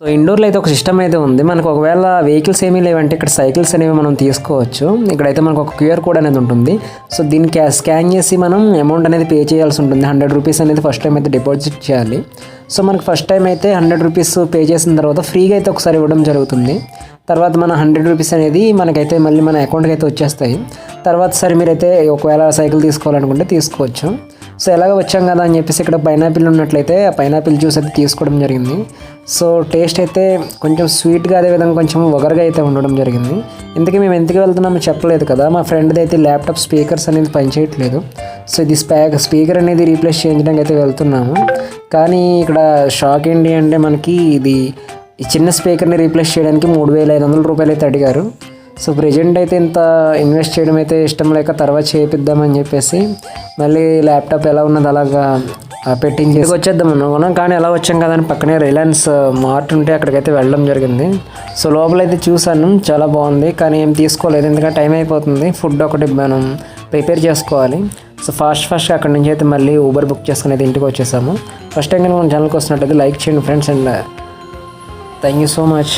So ఇండోర్లో అయితే ఒక system అయితే ఉంది. మనకు ఒకవేళ వెహికల్స్ ఏమీ లేవంటే ఇక్కడ సైకిల్స్ అనేవి మనం తీసుకోవచ్చు. ఇక్కడైతే మనకు ఒక క్యూఆర్ కోడ్ అనేది ఉంటుంది. సో దీన్ని స్కాన్ చేసి మనం అమౌంట్ అనేది పే చేయాల్సి ఉంటుంది. హండ్రెడ్ రూపీస్ అనేది ఫస్ట్ టైం అయితే డిపాజిట్ చేయాలి. సో మనకు ఫస్ట్ టైం అయితే హండ్రెడ్ రూపీస్ పే చేసిన తర్వాత ఫ్రీగా అయితే ఒకసారి ఇవ్వడం జరుగుతుంది. తర్వాత మన హండ్రెడ్ రూపీస్ అనేది మనకైతే మళ్ళీ మన అకౌంట్కి అయితే వచ్చేస్తాయి. తర్వాత సరే మీరైతే ఒకవేళ సైకిల్ తీసుకోవాలనుకుంటే తీసుకోవచ్చు. సో ఎలాగ వచ్చాం కదా అని చెప్పేసి ఇక్కడ పైనాపిల్ ఉన్నట్లయితే ఆ పైనాపిల్ జ్యూస్ అయితే తీసుకోవడం జరిగింది. సో టేస్ట్ అయితే కొంచెం స్వీట్గా అదేవిధంగా కొంచెం ఒగరుగా అయితే ఉండడం జరిగింది. ఇంతకీ మేము ఎందుకు వెళ్తున్నామో చెప్పలేదు కదా మా ఫ్రెండ్ది అయితే ల్యాప్టాప్ స్పీకర్స్ అనేది పనిచేయట్లేదు. సో ఇది స్పా స్పీకర్ అనేది రీప్లేస్ చేయించడానికి అయితే వెళ్తున్నాము. కానీ ఇక్కడ షాక్ ఏంటి అంటే మనకి ఇది ఈ చిన్న స్పీకర్ని రీప్లేస్ చేయడానికి మూడు వేల ఐదు వందల రూపాయలు అయితే అడిగారు. సో ప్రజెంట్ అయితే ఇంత ఇన్వెస్ట్ చేయడం అయితే ఇష్టం లేక తర్వాత చేపిద్దామని చెప్పేసి మళ్ళీ ల్యాప్టాప్ ఎలా ఉన్నది అలాగా ఆ, పెట్టించి వచ్చేద్దాం అనుకున్నాం కానీ ఎలా వచ్చాం కదా అని పక్కనే రిలయన్స్ మార్ట్ ఉంటే అక్కడికైతే వెళ్ళడం జరిగింది. సో లోపలైతే చూసాను చాలా బాగుంది కానీ ఏం తీసుకోలేదు. ఎందుకంటే టైం అయిపోతుంది ఫుడ్ ఒకటి మనం ప్రిపేర్ చేసుకోవాలి. సో ఫాస్ట్ ఫాస్ట్గా అక్కడ నుంచి అయితే మళ్ళీ ఊబర్ బుక్ చేసుకుని అయితే ఇంటికి వచ్చేసాము. ఫస్ట్ టైం కానీ మన ఛానల్కి వస్తున్నట్టయితే లైక్ చేయండి friends and thank you so much.